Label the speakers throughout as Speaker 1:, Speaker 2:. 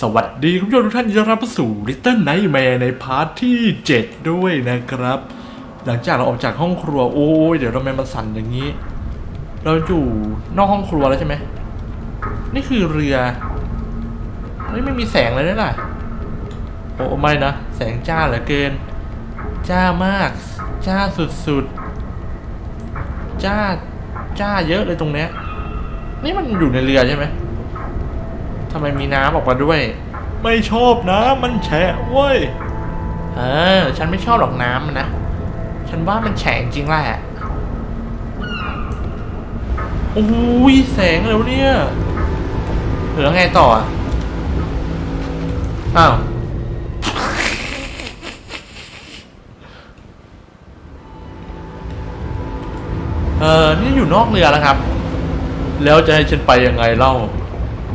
Speaker 1: สวัสดีคุณผู้ชมทุกท่านยินดีต้อนรับเข้าสู่ Little Nightmare ในพาร์ทที่ 7 ด้วยนะครับ หลังจากเราออกจากห้องครัวโอ้ยเดี๋ยวเราแมนมาสั่นอย่างนี้ เราอยู่นอกห้องครัวแล้วใช่ไหมนี่คือเรือเฮ้ยไม่มีแสงเลยนะล่ะโอ้ไม่นะ แสงจ้าเหลือเกิน จ้ามาก จ้าสุดๆ จ้าจ้าเยอะเลยตรงเนี้ยนี่มันอยู่ในเรือใช่ไหมำไมมีน้ำออกมาด้วย ไม่ชอบน้ำมันแฉะเว้ย เออ ฉันไม่ชอบหรอกน้ำมันนะ ฉันว่ามันแฉะจริงแหละโอ้ยแสงแล้วเนี่ยเหลือไงต่ออะอ้าว เออนี่อยู่นอกเรือแล้วครับ แล้วจะให้ฉันไปยังไงเล่า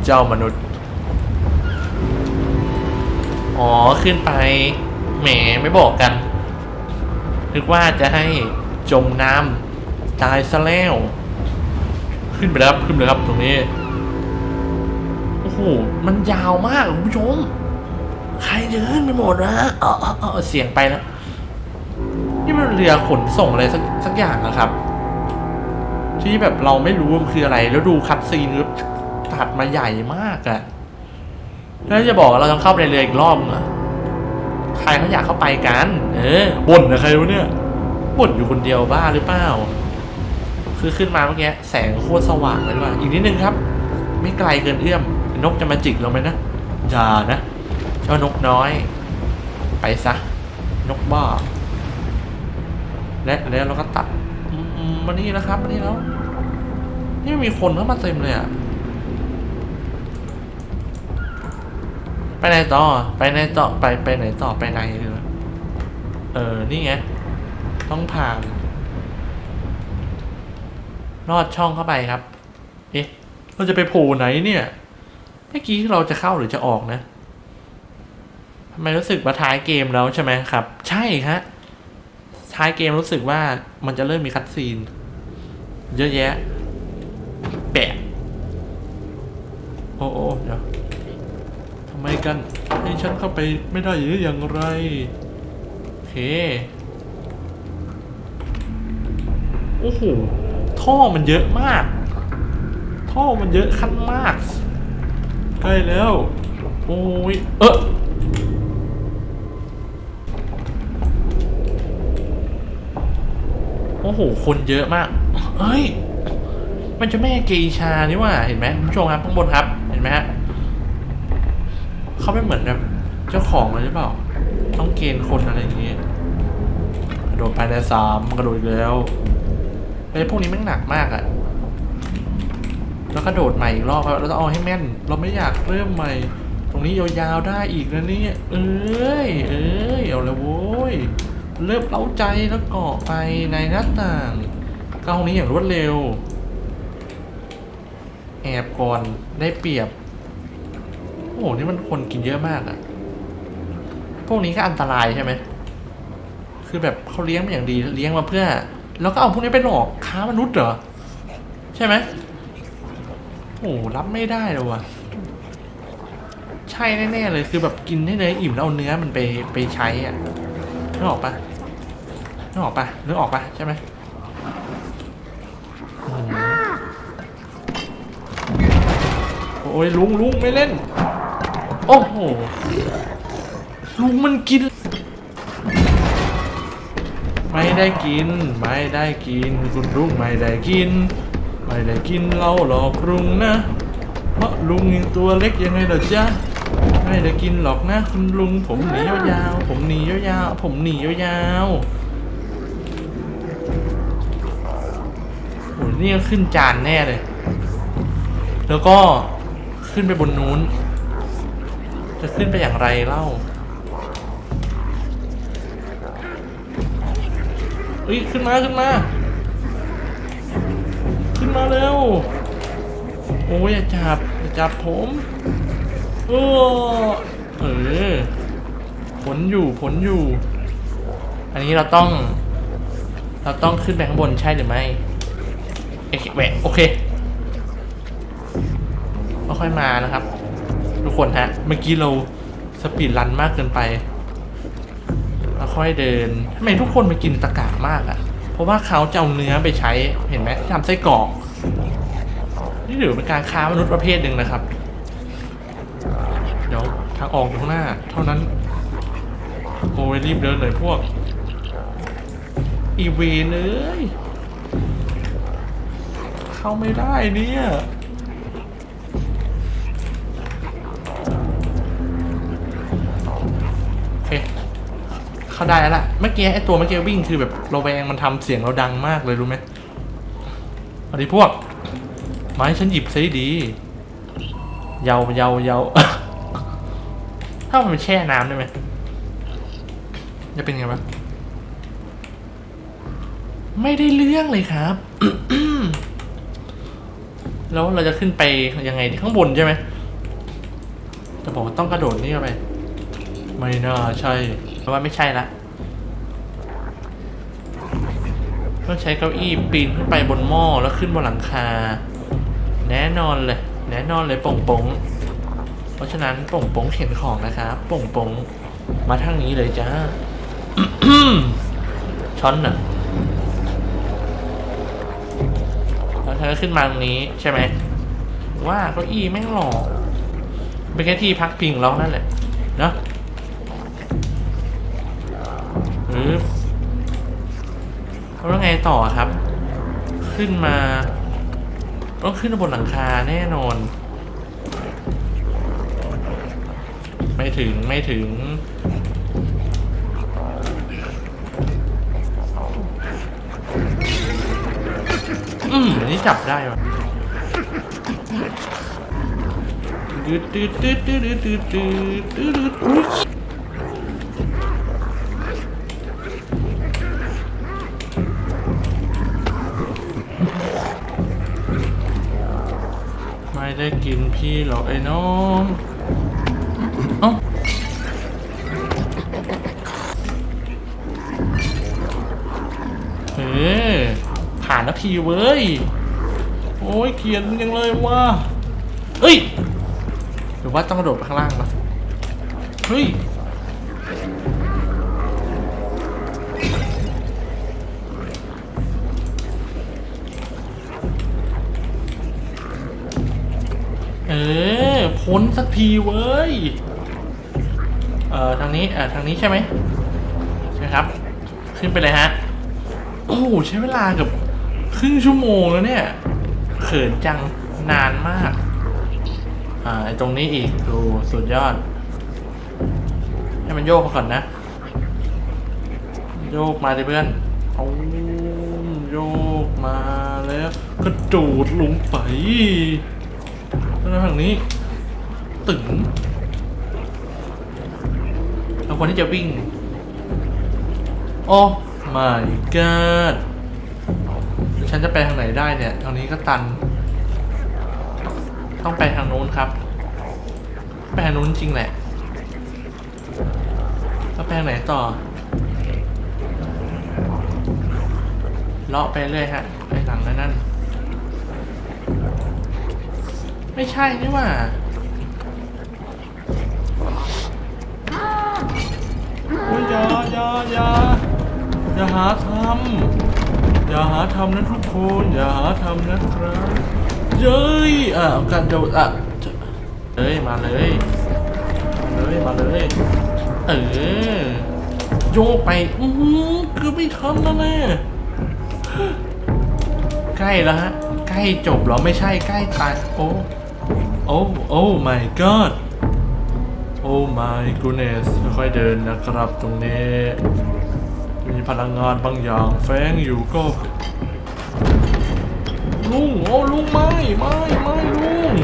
Speaker 1: เจ้ามนุษย์ อ๋อขึ้นไป แหมไม่บอกกัน นึกว่าจะให้จมน้ำตายซะแล้ว ขึ้นไปแล้วขึ้นไปเลยครับตรงนี้ โอ้โห มันยาวมากคุณผู้ชม ใครจะขึ้นไปหมดนะเออเออเออเสียงไปแล้วนี่มันเรือขนส่งอะไรสักสักอย่างนะครับ ที่แบบเราไม่รู้มันคืออะไร แล้วดูคัดซีนคือตัดมาใหญ่มากอะ แล้วจะบอกว่าเราต้องเข้าไปในเรืออีกรอบนึงเหรอใครเขาอยากเข้าไปกัน เออบ่นนะใครวะเนี่ยบ่นอยู่คนเดียวบ้าหรือเปล่าคือขึ้นมาเมื่อกี้แสงโคตรสว่างเลยว่า อีกนิดนึงครับ ไม่ไกลเกินเอื้อม นกจะมาจิกเราไหมนะอย่านะ เจ้านกน้อย ไปซะ นกบ้า และแล้วเราก็ตัดอืมอืมมานี่นะครับมานี่แล้ว นี่มีคนเข้ามาเต็มเลยอะ ไปไหนต่อ ไปไหนต่อ ไปไปไหนต่อ ไปไหนเลยเออ นี่ไง ต้องผ่านลอดช่องเข้าไปครับ เอ๊ะ เราจะไปโผล่ไหนเนี่ย เมื่อกี้เราจะเข้าหรือจะออกนะทำไมรู้สึกว่าท้ายเกมแล้วใช่ไหมครับ ใช่ฮะ ท้ายเกมรู้สึกว่ามันจะเริ่มมีคัดซีน เยอะแยะ แปะ โอ้โอ้เดี๋ยว กัน ให้ฉันเข้าไปไม่ได้หรืออย่างไรโอเคโอ้โหท่อมันเยอะมาก ท่อมันเยอะขั้นมาก ใกล้แล้ว โอ้ยเออโอ้โห คนเยอะมาก เฮ้ย มันจะแม่เกอิชานี่ว่า เห็นไหมคุณผู้ชมครับข้างบนครับ เห็นไหมฮะ เขาไม่เหมือนแบบเจ้าของเลยหรือเปล่า ต้องเกณฑ์คนอะไรอย่างเงี้ยกระโดดภายในสามกระโดดอีกแล้วไอ้พวกนี้แมันหนักมากอะแล้วกระโดดใหม่อีกรอบครับเราต้องเอาให้แม่น เราไม่อยากเริ่มใหม่ ตรงนี้ยาวๆได้อีกนะเนี่ยเอ้ยเอ้ยเอาละโว้ยเริ่มเล้าใจแล้วเกาะไปในหน้าต่างเข้าห้องนี้อย่างรวดเร็ว แอบก่อนได้เปรียบ โอ้โห นี่มันคนกินเยอะมากอะพวกนี้ก็อันตรายใช่ไหม คือแบบเขาเลี้ยงมาอย่างดีเลี้ยงมาเพื่อ แล้วก็เอาพวกนี้ไปหลอกค้ามนุษย์เหรอ ใช่ไหมโอ้รับไม่ได้เลยว่ะ ใช่แน่ๆเลยคือแบบกินให้เนื้ออิ่มแล้วเอาเนื้อมันไปไปใช้อะนึกออกปะนึกออกปะนึกออกปะใช่ไหมโอ้ยลุงลุงไม่เล่น โอ้โหลุงมันกิน ไม่ได้กิน ไม่ได้กิน คุณลุงไม่ได้กิน ไม่ได้กินเราหลอกลุงนะ เพราะลุงยังตัวเล็กยังไงล่ะจ๊ะไม่ได้กินหรอกนะ คุณลุงผมหนียาวๆผมหนียาวๆผมหนียาวๆโอ้ยนี่ก็ขึ้นจานแน่เลย แล้วก็ขึ้นไปบนนู้น จะขึ้นไปอย่างไรเล่าเอ้ยขึ้นมาขึ้นมา ขึ้นมาเร็ว โอ้ยอย่าจับอย่าจับผมเออเออผลอยู่ผลอยู่ อันนี้เราต้อง เราต้องขึ้นไปข้างบนใช่หรือไม่โอเคแหวะโอเคค่อยมานะครับ ทุกคนฮะ เมื่อกี้เราสปีดรันมากเกินไปแล้วค่อยเดินทำไมทุกคนมากินตะกะมากอะ่ะ เพราะว่าเขาจะเอาเนื้อไปใช้เห็นไหมที่ทำไส้กรอกนี่ถือเป็นการค้ามนุษย์ประเภทหนึ่งนะครับ เดี๋ยวทางออกอยู่ข้างหน้า เท่านั้นโอ้ยรีบเดินเลยพวก อีเวนเอ้ย เข้าไม่ได้เนี่ย เข้าได้แล้วล่ะ เมื่อกี้ไอตัวเมื่อกี้วิ่งคือแบบระแวงมันทำเสียงเราดังมากเลยรู้ไหมสวัสดีพวก ไม้ฉันหยิบซะดี เยาเยาเยาถ้ามันแช่น้ำได้ไหมจะเป็นไงวะไม่ได้เรื่องเลยครับ แล้วเราจะขึ้นไปยังไงข้างบนใช่ไหมจะบอกว่าต้องกระโดดนี่ไป ไม่น่าใช่ เพราะว่าไม่ใช่ละต้องใช้เก้าอี้ปีนขึ้นไปบนหม้อแล้วขึ้นบนหลังคา แน่นอนเลย แน่นอนเลยป่งปงเพราะฉะนั้นป่งปงเข็นของนะครับป่งปงมาทางนี้เลยจ้าช้อนน่ะแล้วเธอขึ้นมาตรงนี้ใช่ไหมว่าเก้าอี้แม่งหลอกเป็นแค่ที่พักพิงเรานั่นแหละเนาะ แล้วไงต่อครับ ขึ้นมา ต้องขึ้นบนหลังคาแน่นอน ไม่ถึงไม่ถึง อืมนี่จับได้ว่ะดืดดืดดืดดืดดืดดืดดืด หรอกไอ้น้องเอ้าเฮ้ผ่านนาทีเว้ย โอ้ยเขียนยังเลยว่าเฮ้ย หรือว่าต้องกระโดดไปข้างล่างปะเฮ้ย เออพ้นสักทีเว้ย เอ่อทางนี้เอ่อทางนี้ใช่ไหมใช่ครับ ขึ้นไปเลยฮะ โอ้ใช้เวลาเกับครึ่งชั่วโมงแล้วเนี่ยเขินจังนานมาก อ่าไอตรงนี้อีกดูสุดยอด ให้มันโยกมาก่อนนะ โยกมาดิเพื่อนเอาโยกมาแล้ว กระโดดลงไป แล้วทางนี้ ตึงแล้วคนที่จะวิ่งโอ้ my god ฉันจะไปทางไหนได้เนี่ย ทางนี้ก็ตัน ต้องไปทางโน้นครับ ไปทางนู้นจริงแหละแล้วไปทางไหนต่อ เลาะไปเรื่อยฮะ ไปหลังนั่นนั่น ไม่ใช่นี่ว่า โอ้ยอย่าอย่าอย่าอย่าหาทำอย่าหาทำนะทุกคน อย่าหาทำนะครับเย้ยอะเอาการโดดอะเอ้ยมาเลยมาเลยมาเลย เออโยกไปอือหือเกือไม่ทันแล้วแน่ใกล้แล้วฮะใกล้จบเหรอไม่ใช่ใกล้ตายโอ้ โอ้โอ้ my god โอ้ my goodness ค่อยๆเดินนะครับตรงนี้ มีพลังงานบางอย่างแฝงอยู่ก็ลุงโอ้ลุงไม่ไม่ไม่ลุง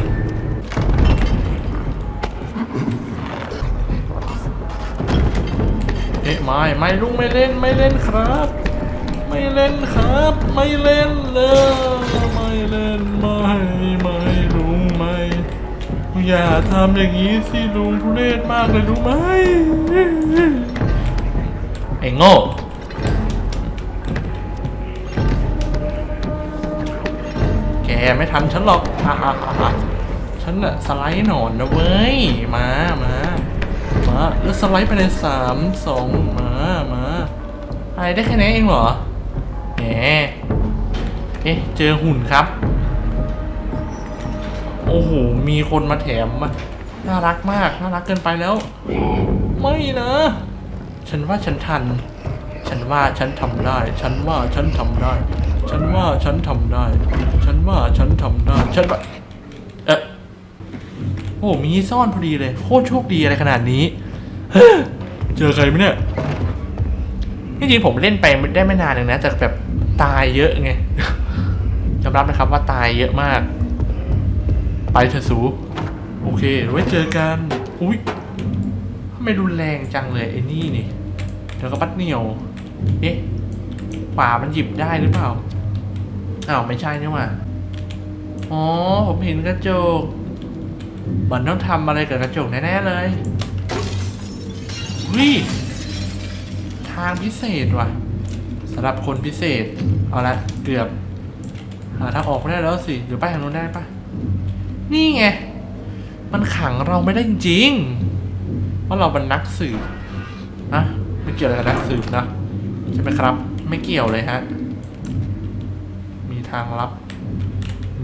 Speaker 1: เอ๊ะไม่ไม่ลุงไม่เล่นไม่เล่นครับ ไม่เล่นครับ ไม่เล่นเลยไม่เล่นไม่ไม่ลุงไม่ อย่าทำอย่างนี้สิลุงทุเรศมากเลยรู้ไหมไอ้โง่แกไม่ทันฉันหรอกฮ่าฮ่าฮ่าฮ่าฉันนอะสไลด์หนอนนะเว้ย มามามาแล้วสไลด์ไปในสามสองมามาอะไรได้แค่นี้เองเหรอแหมเอ๊ะเจอหุ่นครับ โอ้โห มีคนมาแถมมาน่ารักมาก น่ารักเกินไปแล้ว ไม่นะ ฉันว่าฉันทัน ฉันว่าฉันทำได้ ฉันว่าฉันทำได้ ฉันว่าฉันทำได้ ฉันว่าฉันทำได้ ฉันว่าเอะโอ้โหมีซ่อนพอดีเลย โคตรโชคดีอะไรขนาดนี้ เจอใครไหมเนี่ยจริงๆผมเล่นไปได้ไม่นานเองนะแต่แบบตายเยอะไง ยอมรับนะครับว่าตายเยอะมาก ไปเถอะสู โอเค ไว้เจอกัน อุ้ยทำไมรุนแรงจังเลยไอ้นี่นี่เดี๋ยวก็ปัดเหนียว เอ๊ะป่ามันหยิบได้หรือเปล่า อ้าว ไม่ใช่นี่หว่าอ๋อ ผมเห็นกระจก มันต้องทำอะไรกับกระจกแน่ ๆ เลยวิทางพิเศษว่ะสำหรับคนพิเศษ เอาละ เกือบ หาทางออกไม่ได้แล้วสิ หรือไปทางนู้นได้ปะ นี่ไง มันขังเราไม่ได้จริงๆเพราะเราเป็นนักสืบนะไม่เกี่ยวอะไรกับนักสืบนะใช่ไหมครับ ไม่เกี่ยวเลยฮะ มีทางลับ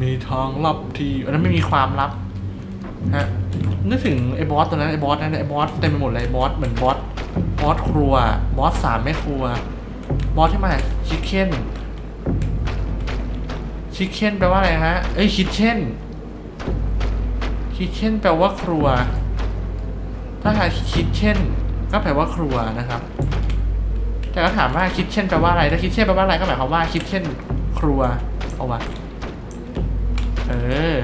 Speaker 1: มีทางลับที่อันนั้นไม่มีความลับฮะนึกถึงไอ้บอสตัวนั้นไอ้บอสนั่นไอ้บอสเต็มไปหมดเลยไอ้บอสเหมือนบอสบอสครัว บอสสามแม่ครัว บอสที่มาชิคเก้นชิคเก้นแปลว่าอะไรฮะ เอ้ยคิทเช่น คิทเช่นแปลว่าครัว ถ้าหาคิทเช่น ก็แปลว่าครัวนะครับ แต่ก็ถามว่าคิทเช่นแปลว่าอะไร ถ้าคิทเช่นแปลว่าอะไรก็หมายความว่าคิทเช่น ครัว เอาวะเออ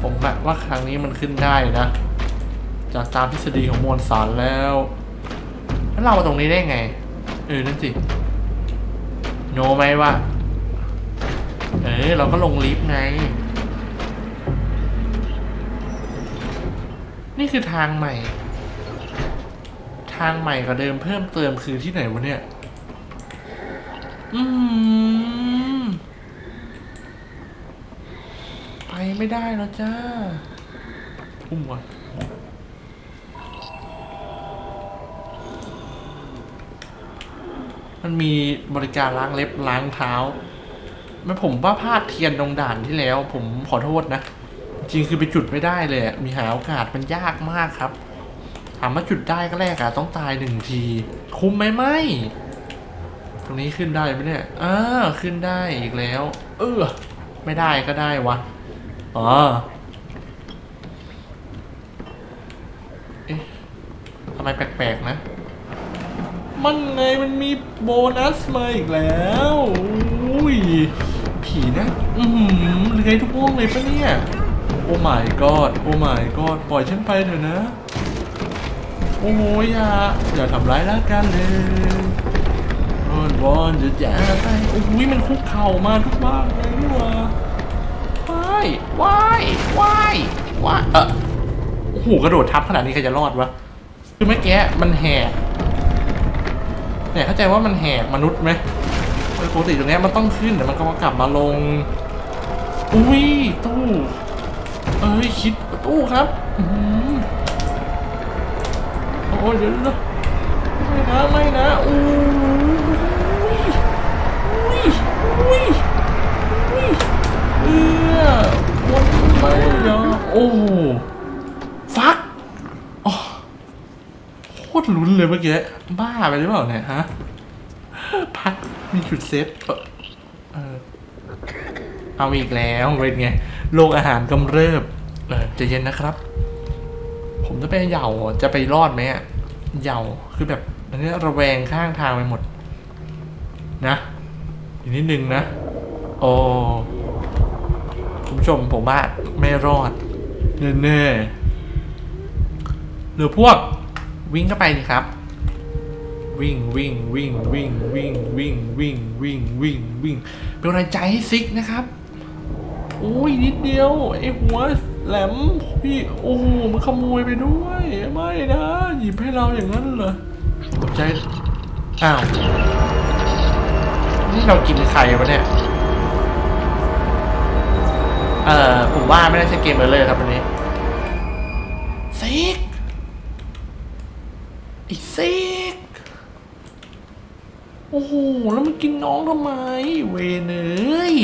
Speaker 1: ผมอะว่าครั้งนี้มันขึ้นได้นะ จากตามทฤษฎีของมวลสารแล้ว แล้วเรามาตรงนี้ได้ไง เออ นั่นสิ โนไหมว่า เออเราก็ลงลิฟต์ไง นี่คือทางใหม่ ทางใหม่กว่าเดิมเพิ่มเติมคือที่ไหนวะเนี่ย อืม ไปไม่ได้แล้วจ้าพุ่มวะมันมีบริการล้างเล็บล้างเท้า มันผมว่าพลาดเทียนตรงด่านที่แล้ว ผมขอโทษนะ จริงคือไปจุดไม่ได้เลยมีหาโอกาสมันยากมากครับ ถามว่าจุดได้ก็แรกอะต้องตายหนึ่งที คุ้มไหมไม่ ตรงนี้ขึ้นได้ไหมเนี่ยอ่าขึ้นได้อีกแล้ว เออไม่ได้ก็ได้วะอ๋อเอ๊ะทำไมแปลกๆนะ มันไงมันมีโบนัสมาอีกแล้ว อุ้ย ผีนะอือหือเลื้อยทุกห้องเลยปะเนี่ย โอ้ my god โอ้ my god ปล่อยฉันไปเถอะนะ โอ้ยอย่า อย่าทำร้ายร่างกันเลยอ้อนวอนจะจ่าไปโอ้ยมันคุกเข่ามาทุกบ้านเลยนี่หว่าว้ายว้ายว้ายว้ายเออโอ้โหกระโดดทับขนาดนี้ใครจะรอดวะ คือเมื่อกี้มันแหกเนี่ยเข้าใจว่ามันแหกมนุษย์ไหมเออ ปกติตรงเนี้ยมันต้องขึ้นแต่มันก็กลับมาลง อุ้ยตู้ เอ้ยคิดตู้ครับอื้อหือโอ้ยเดี๋ยวเดี๋ยวไม่นะไม่นะอู้ยอุ้ยอุ้ยอุ้ยเอื้อวันไม่ยอมโอ้ฟักอ๋อโคตรลุ้นเลยเมื่อกี้บ้าไปหรือเปล่าเนี่ยฮะพัก มีจุดเซฟเออเออเอาอีกแล้วเป็นไงโรคอาหารกำเริบ เออใจะเย็นนะครับ ผมจะไปเหย่าอะจะไปรอดไหมอะเหย่าคือแบบอันนี้ระแวงข้างทางไปหมด นะอีกนิดนึงนะ โอ้คุณผู้ชมผมว่าไม่รอดแน่ๆหรือพวกวิ่งเข้าไปนี่ครับ วิ่งวิ่งวิ่งวิ่งวิ่งวิ่งวิ่งวิ่งวิ่งวิ่งเป็นกำลังใจให้ซิกนะครับโอ้ยนิดเดียวไอ้หัวแหลมพี่โอ้โหมันขโมยไปด้วยไม่นะหยิบให้เราอย่างนั้นเหรอตกใจอ้าวนี่เรากินใครวะเนี่ยเอ่อผมว่าไม่น่าใช่เกมเบอร์เลยครับวันนี้ซิกไอ้ซิก โอ้โห แล้วมันกินน้องทำไม เวเอ้ย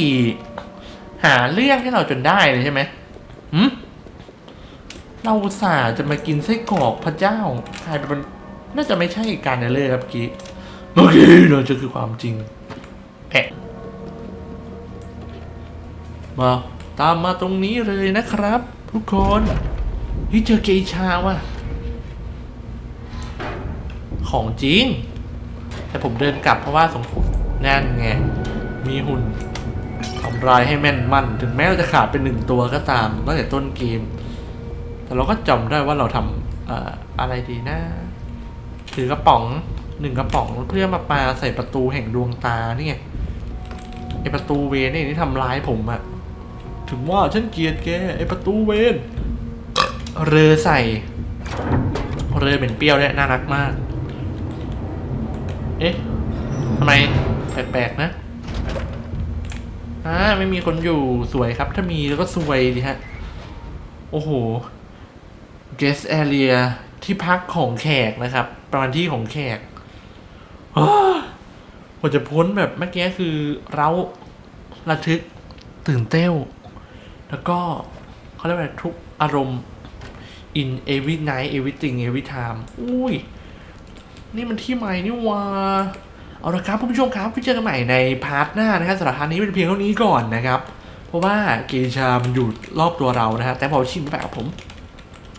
Speaker 1: หาเรื่องให้เราจนได้เลยใช่ไหมหืมเราอุตส่าจะมากินไส้กรอกพระเจ้ากลายเป็นน่าจะไม่ใช่การเนเลยครับกี้โอเคเราจะคือความจริงแอะมาตามมาตรงนี้เลยนะครับ ทุกคนเฮ้ยเจอเกชาว่ะของจริง แต่ผมเดินกลับเพราะว่าสงขุนนั่นไง มีหุ่นทำลายให้แม่นมั่น ถึงแม้เราจะขาดเป็นหนึ่งตัวก็ตามตั้งแต่ต้นเกม แต่เราก็จำได้ว่าเราทำออะไรดีนะ ถือกระป๋องหนึ่งกระป๋องเพื่อมาปาใส่ประตูแห่งดวงตานี่ไงไอประตูเวนนี่ที่ทำร้ายผมอะถึงว่าฉันเกลียดแกไอประตูเวนเรือใส่ เรือเป็นเปรี้ยวเนี่ยน่ารักมาก เอ๊ะทำไมแปลกๆนะอ่าไม่มีคนอยู่สวยครับ ถ้ามีแล้วก็สวยดีฮะ โอ้โห guest area ที่พักของแขกนะครับ ประมาณที่ของแขกอ้าวกว่าจะพ้นแบบเมื่อกี้คือเราระทึกตื่นเต้วแล้วก็เขาเรียกว่าทุกอารมณ์ in every night everything every time อุ้ย นี่มันที่ใหม่นี่วาเอาละครับผู้ชมครับไว้เจอกันใหม่ในพาร์ทหน้านะครับสำหรับพาร์ทนี้เป็นเพียงเท่านี้ก่อนนะครับ เพราะว่าเกชามันอยู่รอบตัวเรานะฮะแต่พอชิมไปแบบผม